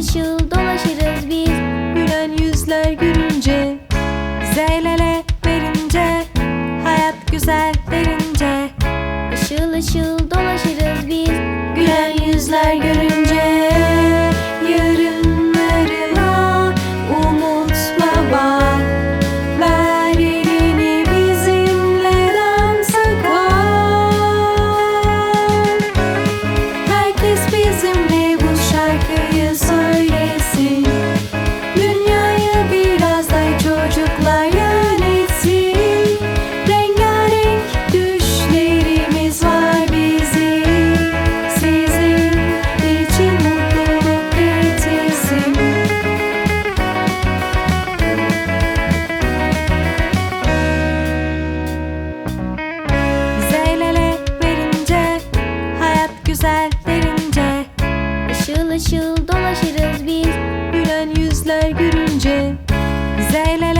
Işıl dolaşırız biz. Gülen yüzler gülünce Zelele verince Hayat güzel derince Işıl ışıl dolaşırız Yüzler görünce Bize